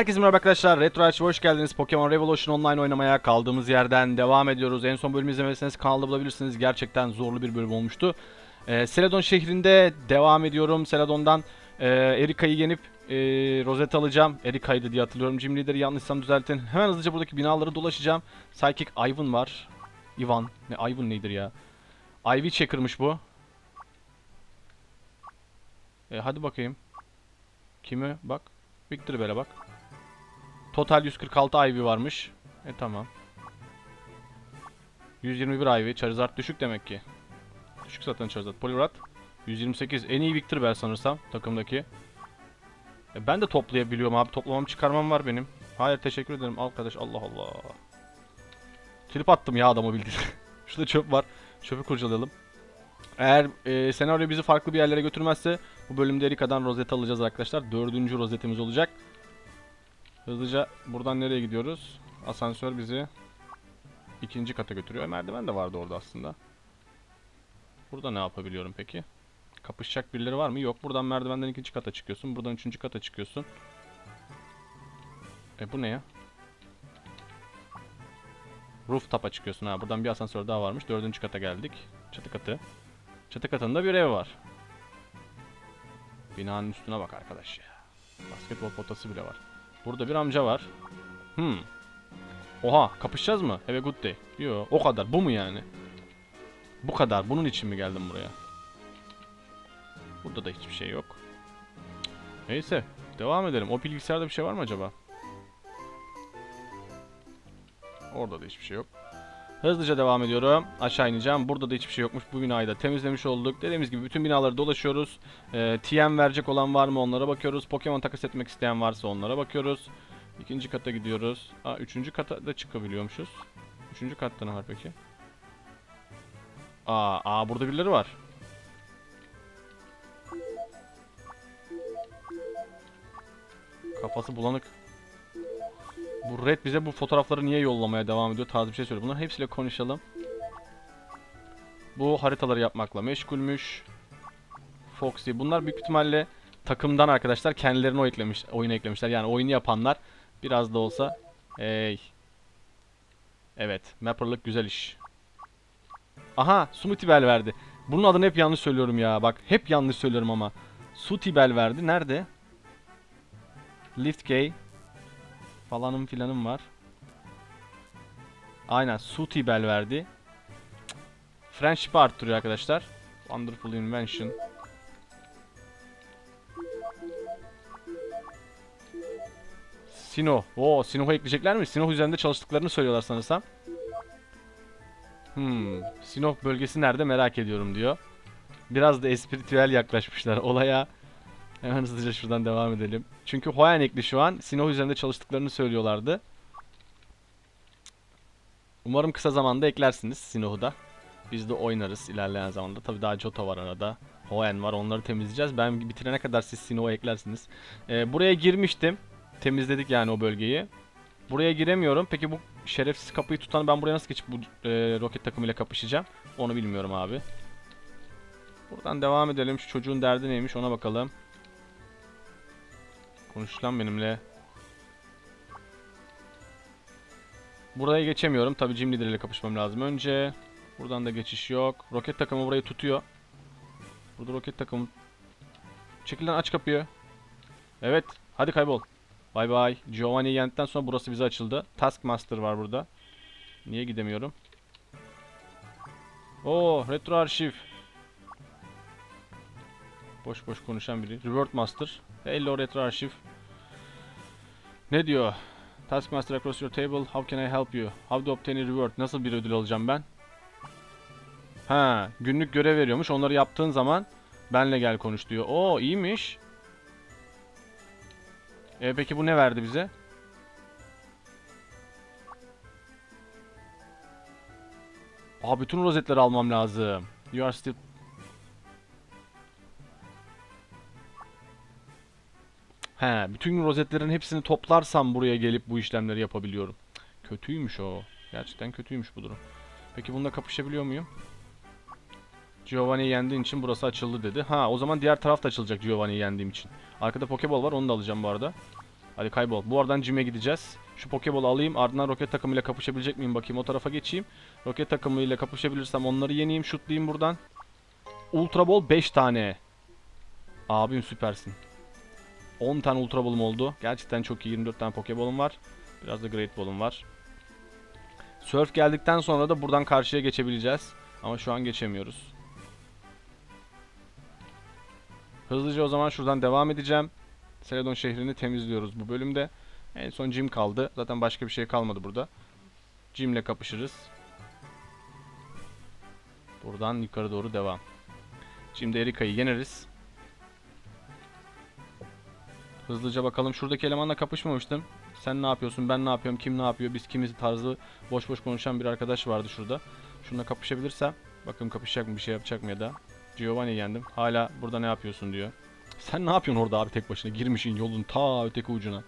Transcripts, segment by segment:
Herkese merhaba arkadaşlar. Retro Archive hoş geldiniz. Pokemon Revolution Online oynamaya kaldığımız yerden devam ediyoruz. En son bölümü izlemediyseniz kanalda bulabilirsiniz. Gerçekten zorlu bir bölüm olmuştu. Ee, Celadon şehrinde devam ediyorum. Celadon'dan e, Erika'yı yenip e, Rosetta alacağım. Erika'ydı diye hatırlıyorum. Gym Leader'ı yanlışsam düzeltin. Hemen hızlıca buradaki binaları dolaşacağım. Psychic Ivan var. Ivan. Ne Ivan nedir ya? Ivy Checker'mış bu. E, hadi bakayım. Kimi? Bak. Victor Bell'e bak. Total 146 Ivy varmış. E tamam. 121 Ivy. Charizard düşük demek ki. Düşük zaten Charizard. Poliwrath 128. En iyi Victor Bell sanırsam takımdaki. E ben de toplayabiliyorum abi. Toplamam çıkarmam var benim. Hayır teşekkür ederim arkadaş. Allah Allah. Trip attım ya adamı bildiğin. Şurada çöp var. Çöpü kurcalayalım. Eğer e, senaryo bizi farklı bir yerlere götürmezse bu bölümde Erika'dan rozet alacağız arkadaşlar. Dördüncü rozetimiz olacak. Hızlıca buradan nereye gidiyoruz? Asansör bizi ikinci kata götürüyor. Merdiven de vardı orada aslında. Burada ne yapabiliyorum peki? Kapışacak birileri var mı? Yok. Buradan merdivenden ikinci kata çıkıyorsun. Buradan üçüncü kata çıkıyorsun. E bu ne ya? Rooftop'a çıkıyorsun ha. Buradan bir asansör daha varmış. Dördüncü kata geldik. Çatı katı. Çatı katında bir ev var. Binanın üstüne bak arkadaş ya. Basketbol potası bile var. Burada bir amca var. Hmm. Oha kapışacağız mı? Have good day. Yo o kadar. Bu mu yani? Bu kadar. Bunun için mi geldim buraya? Burada da hiçbir şey yok. Neyse. Devam edelim. O bilgisayarda bir şey var mı acaba? Orada da hiçbir şey yok. Hızlıca devam ediyorum. Aşağı ineceğim. Burada da hiçbir şey yokmuş. Bu binayı da temizlemiş olduk. Dediğimiz gibi bütün binaları dolaşıyoruz. Ee, TM verecek olan var mı onlara bakıyoruz. Pokemon takas etmek isteyen varsa onlara bakıyoruz. İkinci kata gidiyoruz. Aa, üçüncü kata da çıkabiliyormuşuz. Üçüncü katta ne var peki? Aa, aa burada birileri var. Kafası bulanık. Bu Red bize bu fotoğrafları niye yollamaya devam ediyor tarzı bir şey söylüyor. Bunların hepsiyle konuşalım. Bu haritaları yapmakla meşgulmüş. Foxy. Bunlar büyük ihtimalle takımdan arkadaşlar kendilerini o eklemiş, oyuna eklemişler. Yani oyunu yapanlar biraz da olsa hey. Evet, Mapper'lık güzel iş. Aha, Sumutibel verdi. Bunun adını hep yanlış söylüyorum ya. Bak, hep yanlış söylüyorum ama. Sutibel verdi. Nerede? Liftgay falanım filanım var. Aynen, Sutibel verdi. Friendship arttırıyor arkadaşlar. Wonderful invention. Sino. Oo, Sino'yu ekleyecekler mi? Sino üzerinde çalıştıklarını söylüyorlar sanırsam. Hmm. Sino bölgesi nerede merak ediyorum diyor. Biraz da espritüel yaklaşmışlar olaya. Hemen hızlıca şuradan devam edelim. Çünkü Hoyan ekli şu an. Sino üzerinde çalıştıklarını söylüyorlardı. Umarım kısa zamanda eklersiniz Sino'u da. Biz de oynarız ilerleyen zamanda. Tabii daha Johto var arada. Hoenn var onları temizleyeceğiz. Ben bitirene kadar siz Sino'u eklersiniz. Ee, buraya girmiştim. Temizledik yani o bölgeyi. Buraya giremiyorum. Peki bu şerefsiz kapıyı tutan ben buraya nasıl geçip bu e, roket takımıyla kapışacağım? Onu bilmiyorum abi. Buradan devam edelim. Şu çocuğun derdi neymiş ona bakalım. Konuş lan benimle. Buraya geçemiyorum. Tabii Jim Leader ile kapışmam lazım önce. Buradan da geçiş yok. Roket takımı burayı tutuyor. Burada roket takımı. Çekil lan aç kapıyı. Evet. Hadi kaybol. Bay bay. Giovanni'yi yendikten sonra burası bize açıldı. Taskmaster var burada. Niye gidemiyorum? Oo, retro arşiv. Boş boş konuşan biri. Reward Master. Hello retro arşiv. Ne diyor? Taskmaster across your table. How can I help you? How to obtain a reward? Nasıl bir ödül alacağım ben? Ha, günlük görev veriyormuş. Onları yaptığın zaman benle gel konuş diyor. Oo, iyiymiş. E peki bu ne verdi bize? Aa bütün rozetleri almam lazım. You are still... He, bütün rozetlerin hepsini toplarsam buraya gelip bu işlemleri yapabiliyorum. Kötüymüş o. Gerçekten kötüymüş bu durum. Peki bununla kapışabiliyor muyum? Giovanni'yi yendiğin için burası açıldı dedi. Ha o zaman diğer taraf da açılacak Giovanni'yi yendiğim için. Arkada Pokeball var onu da alacağım bu arada. Hadi kaybol. Bu aradan Jim'e gideceğiz. Şu Pokeball'u alayım. Ardından roket takımıyla kapışabilecek miyim bakayım. O tarafa geçeyim. Roket takımıyla kapışabilirsem onları yeneyim. Şutlayayım buradan. Ultra Ball 5 tane. Abim süpersin. 10 tane Ultra Ball'um oldu. Gerçekten çok iyi. 24 tane Pokeball'um var. Biraz da Great Ball'um var. Surf geldikten sonra da buradan karşıya geçebileceğiz. Ama şu an geçemiyoruz. Hızlıca o zaman şuradan devam edeceğim. Seladon şehrini temizliyoruz bu bölümde. En son Jim kaldı. Zaten başka bir şey kalmadı burada. Jim'le kapışırız. Buradan yukarı doğru devam. Şimdi Erika'yı yeneriz. Hızlıca bakalım. Şuradaki elemanla kapışmamıştım. Sen ne yapıyorsun, ben ne yapıyorum, kim ne yapıyor, biz kimiz tarzı boş boş konuşan bir arkadaş vardı şurada. Şununla kapışabilirsem. Bakalım kapışacak mı, bir şey yapacak mı ya da. Giovanni'yi yendim. Hala burada ne yapıyorsun diyor. Sen ne yapıyorsun orada abi tek başına? Girmişin yolun ta öteki ucuna.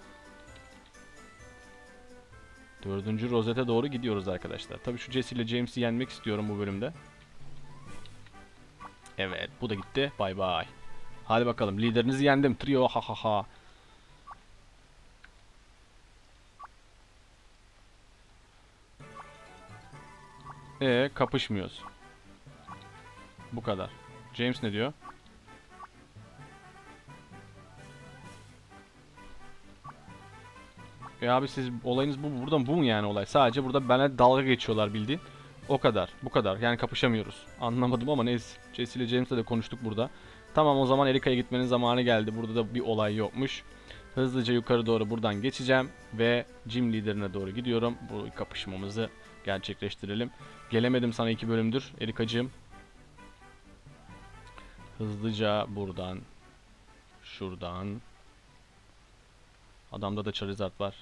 Dördüncü rozete doğru gidiyoruz arkadaşlar. Tabii şu Jesse ile James'i yenmek istiyorum bu bölümde. Evet bu da gitti. Bay bay. Hadi bakalım liderinizi yendim. Trio ha ha ha. Ee kapışmıyoruz. Bu kadar. James ne diyor? E abi siz olayınız bu buradan bu mu yani olay? Sadece burada bana dalga geçiyorlar bildiğin. O kadar. Bu kadar. Yani kapışamıyoruz. Anlamadım ama neyse. Jesse ile James'le de konuştuk burada. Tamam o zaman Erika'ya gitmenin zamanı geldi. Burada da bir olay yokmuş. Hızlıca yukarı doğru buradan geçeceğim ve Jim liderine doğru gidiyorum. Bu kapışmamızı gerçekleştirelim. Gelemedim sana iki bölümdür Erikacığım. Hızlıca buradan şuradan Adamda da Charizard var.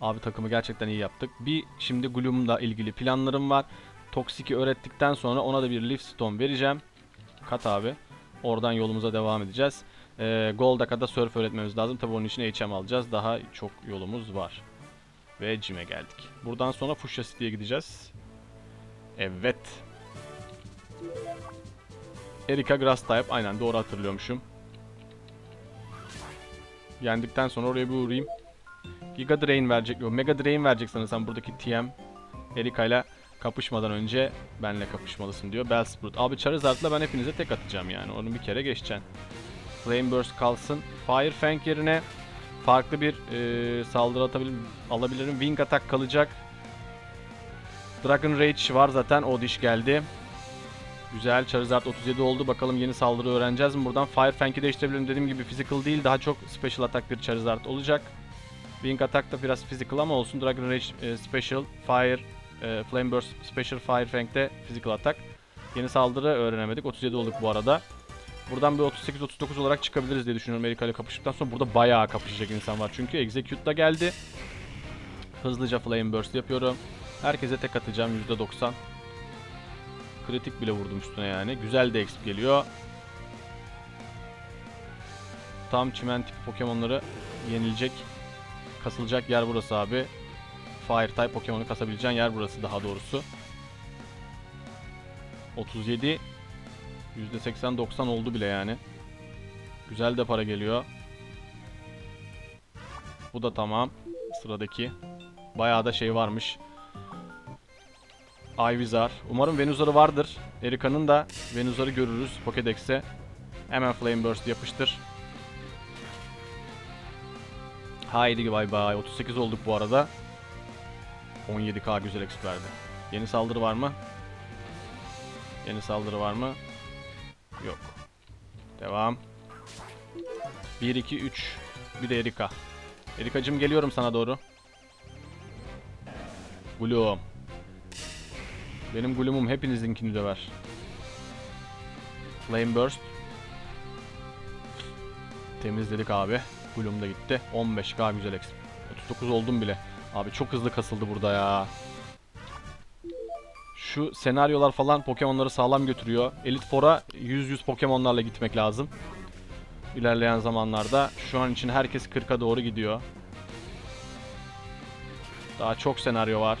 Abi takımı gerçekten iyi yaptık. Bir şimdi Gloom'la ilgili planlarım var. Toxic'i öğrettikten sonra ona da bir Leaf Stone vereceğim. Kat abi. Oradan yolumuza devam edeceğiz. Ee, Golduck'a da Surf öğretmemiz lazım. Tabi onun için HM alacağız. Daha çok yolumuz var. Ve Jim'e geldik. Buradan sonra Fuchsia City'ye gideceğiz. Evet. Erika Grass type. Aynen doğru hatırlıyormuşum. Yendikten sonra oraya bir uğrayayım. Giga Drain verecek. Yok Mega Drain verecek sanırsam buradaki TM. Erika ile kapışmadan önce benle kapışmalısın diyor. Bellsprout. Abi Charizard'la ben hepinize tek atacağım yani. Onu bir kere geçeceksin. Flame Burst kalsın. Fire Fang yerine farklı bir e, saldırı atabilirim, alabilirim. Wing Attack kalacak. Dragon Rage var zaten. O diş geldi. Güzel. Charizard 37 oldu. Bakalım yeni saldırı öğreneceğiz mi buradan? Fire Fang'i değiştirebilirim. Dediğim gibi physical değil. Daha çok special attack bir Charizard olacak. Wing Attack da biraz physical ama olsun. Dragon Rage e, special. Fire, e, Flame Burst special. Fire Fang de physical attack. Yeni saldırı öğrenemedik. 37 olduk bu arada. Buradan bir 38-39 olarak çıkabiliriz diye düşünüyorum Erika ile kapıştıktan sonra. Burada bayağı kapışacak insan var çünkü. Execute da geldi. Hızlıca Flame Burst yapıyorum. Herkese tek atacağım %90. Kritik bile vurdum üstüne yani. Güzel de exp geliyor. Tam çimen tipi Pokemon'ları yenilecek. Kasılacak yer burası abi. Fire type Pokemon'u kasabileceğin yer burası daha doğrusu. 37 %80-90 oldu bile yani. Güzel de para geliyor. Bu da tamam. Sıradaki. Bayağı da şey varmış. Ivizar. Umarım Venuzar'ı vardır. Erika'nın da Venuzar'ı görürüz Pokédex'e. Hemen Flame Burst yapıştır. Haydi bay bay. 38 olduk bu arada. 17k güzel exp verdi. Yeni saldırı var mı? Yeni saldırı var mı? Yok. Devam. 1, 2, 3. Bir de Erika. Erikacım geliyorum sana doğru. Gloom. Benim Gloom'um hepinizinkini döver. Flame Burst. Temizledik abi. Gloom da gitti. 15k güzel exp. 39 oldum bile. Abi çok hızlı kasıldı burada ya. Şu senaryolar falan Pokemon'ları sağlam götürüyor. Elite Four'a 100-100 Pokemon'larla gitmek lazım. İlerleyen zamanlarda. Şu an için herkes 40'a doğru gidiyor. Daha çok senaryo var.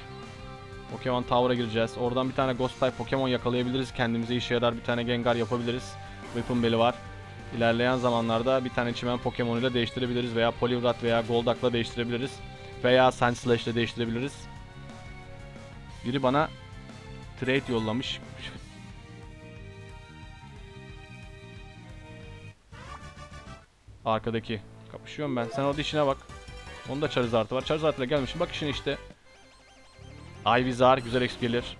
Pokemon Tower'a gireceğiz. Oradan bir tane Ghost type Pokemon yakalayabiliriz. Kendimize işe yarar bir tane Gengar yapabiliriz. Weapon Bell'i var. İlerleyen zamanlarda bir tane çimen Pokemon'uyla değiştirebiliriz veya Poliwrath veya Golduck'la değiştirebiliriz. Veya Sandslash'le değiştirebiliriz. Biri bana trade yollamış. Arkadaki. Kapışıyorum ben. Sen orada işine bak. Onda Charizard'ı var. Charizard'la gelmişim. Bak işine işte. Ivysaur güzel exp gelir.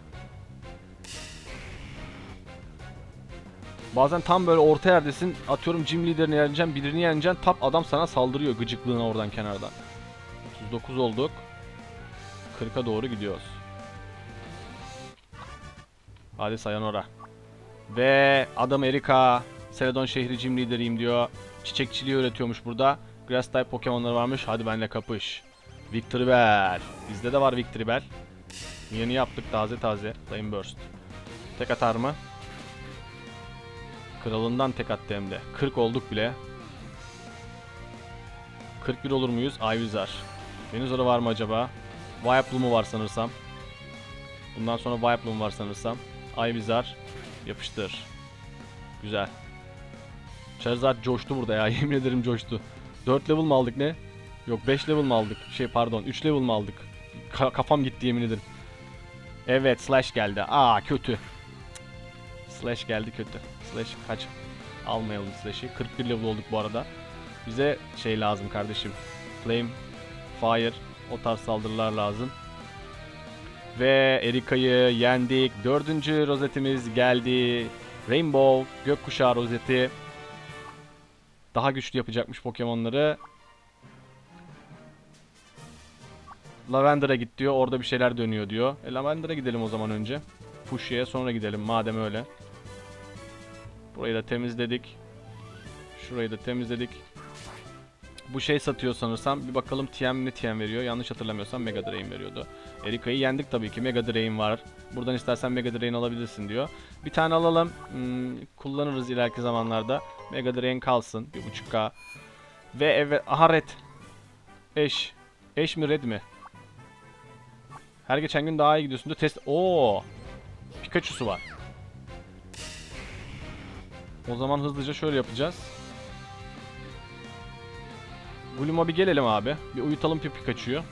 Bazen tam böyle orta yerdesin. Atıyorum gym liderini yeneceksin, birini yeneceksin. Tap adam sana saldırıyor gıcıklığına oradan kenardan. 39 olduk. 40'a doğru gidiyoruz. Hadi sayonara. Ve adam Erika. Celadon şehri gym lideriyim diyor. Çiçekçiliği öğretiyormuş burada. Grass type Pokemon'ları varmış. Hadi benimle kapış. Victory Bell. Bizde de var Victory Bell. Yeni yaptık taze taze. Flame Burst. Tek atar mı? Kralından tek attı hem de. 40 olduk bile. 41 olur muyuz? Ivysaur. Venusaur'u var mı acaba? Vileplume'u var sanırsam. Bundan sonra Vileplume var sanırsam. Ivysaur. Yapıştır. Güzel. Charizard coştu burada ya. Yemin ederim coştu. 4 level mi aldık ne? Yok 5 level mi aldık? Şey pardon 3 level mi aldık? Ka- kafam gitti yemin ederim. Evet Slash geldi. Aa kötü. Slash geldi kötü. Slash kaç? Almayalım Slash'i. 41 level olduk bu arada. Bize şey lazım kardeşim. Flame, Fire o tarz saldırılar lazım. Ve Erika'yı yendik. Dördüncü rozetimiz geldi. Rainbow, gökkuşağı rozeti. Daha güçlü yapacakmış Pokemon'ları. Lavender'a git diyor. Orada bir şeyler dönüyor diyor. E Lavender'a gidelim o zaman önce. Fuchsia'ya sonra gidelim madem öyle. Burayı da temizledik. Şurayı da temizledik. Bu şey satıyor sanırsam. Bir bakalım TM ne TM veriyor. Yanlış hatırlamıyorsam Mega Drain veriyordu. Erika'yı yendik tabii ki. Mega Drain var. Buradan istersen Mega Drain alabilirsin diyor. Bir tane alalım. Hmm, kullanırız ileriki zamanlarda. Mega Drain kalsın. 1.5k. Ve evet. Aha red. Eş. Eş mi red mi? Her geçen gün daha iyi gidiyorsun diyor. Test. Oo. Pikachu'su var. O zaman hızlıca şöyle yapacağız. Gloom'a bir gelelim abi. Bir uyutalım Pikachu'yu.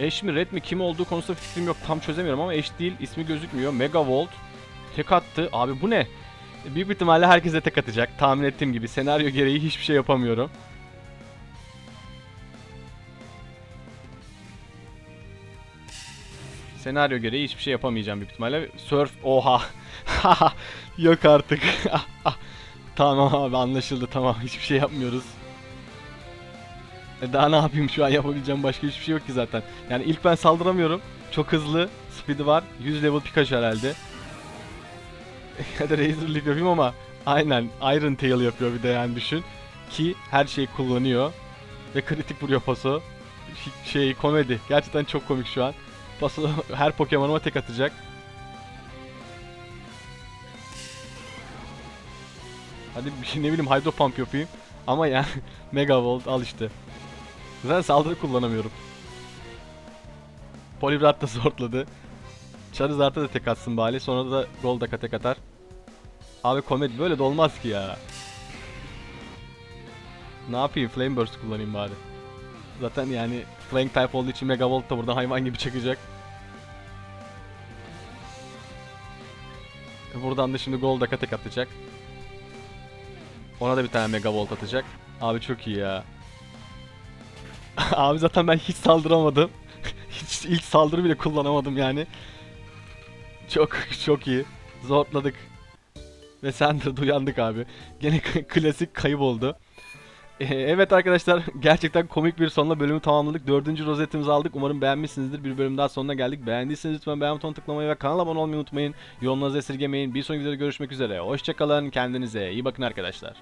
Eş mi Red mi kim olduğu konusunda fikrim yok. Tam çözemiyorum ama eş değil. ismi gözükmüyor. Mega Volt. Tek attı. Abi bu ne? Büyük ihtimalle herkese tek atacak. Tahmin ettiğim gibi. Senaryo gereği hiçbir şey yapamıyorum. Senaryo gereği hiçbir şey yapamayacağım büyük ihtimalle. Surf oha. Yok artık. tamam abi anlaşıldı tamam hiçbir şey yapmıyoruz. E daha ne yapayım şu an yapabileceğim başka hiçbir şey yok ki zaten. Yani ilk ben saldıramıyorum. Çok hızlı. Speed'i var. 100 level Pikachu herhalde. ya da Razor Leaf yapayım ama aynen Iron Tail yapıyor bir de yani düşün. Ki her şeyi kullanıyor. Ve kritik vuruyor paso. Şey komedi. Gerçekten çok komik şu an. Paso her Pokemon'uma tek atacak. Hadi bir şey ne bileyim Hydro Pump yapayım. Ama yani Mega Volt al işte. Zaten saldırı kullanamıyorum. Poliwrath da zorladı. Charizard'a da tek atsın bari. Sonra da Golduck'a tek atar. Abi komedi böyle de olmaz ki ya. Ne yapayım? Flame Burst kullanayım bari. Zaten yani Flank type olduğu için Mega Volt da burada hayvan gibi çakacak. E, Buradan da şimdi Golduck'a tek atacak. Ona da bir tane Mega Volt atacak. Abi çok iyi ya. Abi zaten ben hiç saldıramadım. hiç ilk saldırı bile kullanamadım yani. Çok çok iyi. Zorladık. Ve de uyandık abi. Gene klasik kayıp oldu. Ee, evet arkadaşlar gerçekten komik bir sonla bölümü tamamladık. Dördüncü rozetimizi aldık. Umarım beğenmişsinizdir. Bir bölüm daha sonuna geldik. Beğendiyseniz lütfen beğen butonuna tıklamayı ve kanala abone olmayı unutmayın. Yorumlarınızı esirgemeyin. Bir sonraki videoda görüşmek üzere. Hoşçakalın. Kendinize iyi bakın arkadaşlar.